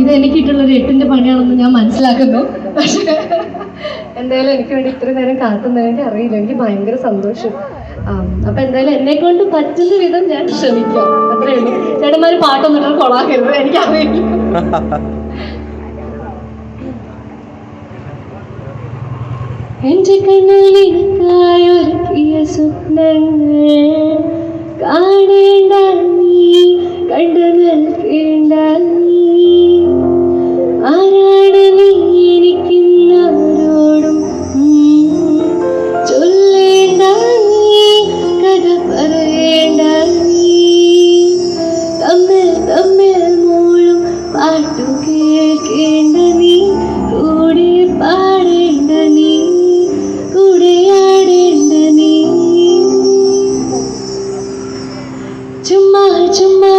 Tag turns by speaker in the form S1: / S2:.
S1: ഇത് എനിക്കിട്ടുള്ള ഒരു എട്ടിന്റെ പണിയാണെന്ന് ഞാൻ മനസ്സിലാക്കുന്നു. പക്ഷെ എന്തായാലും എനിക്ക് വേണ്ടി ഇത്ര നേരം കാത്തുന്നതിന് എനിക്ക് അറിയില്ല. എനിക്ക് ഭയങ്കര സന്തോഷം. അപ്പൊ എന്തായാലും എന്നെ കൊണ്ട് പറ്റുന്ന വിധം ഞാൻ ശ്രമിക്കാം. അത്രേ ഉള്ളൂ. ചേട്ടന്മാര് പാട്ടൊന്നും ഇട്ടാൽ കൊളാക്കരുത് എനിക്കറിയില്ല. എന്റെ കണ്ണിൽ നിനക്കായൊരുക്കിയ സ്വപ്നങ്ങൾ കാണേ കണ്ടു നിൽക്കേണ്ട നീ ആരാണ് നീ എനിക്കിന്നവരോടും ചൊല്ലേണ്ട നീ കഥ പറയേണ്ട നീ. തമ്മിൽ തമ്മിൽ മൂളും പാട്ടു കേൾക്കേണ്ട നീ കൂടെ പാടേണ്ട നീ കൂടെ ആടേണ്ട നീ. ചുമ്മാ ചുമ്മാ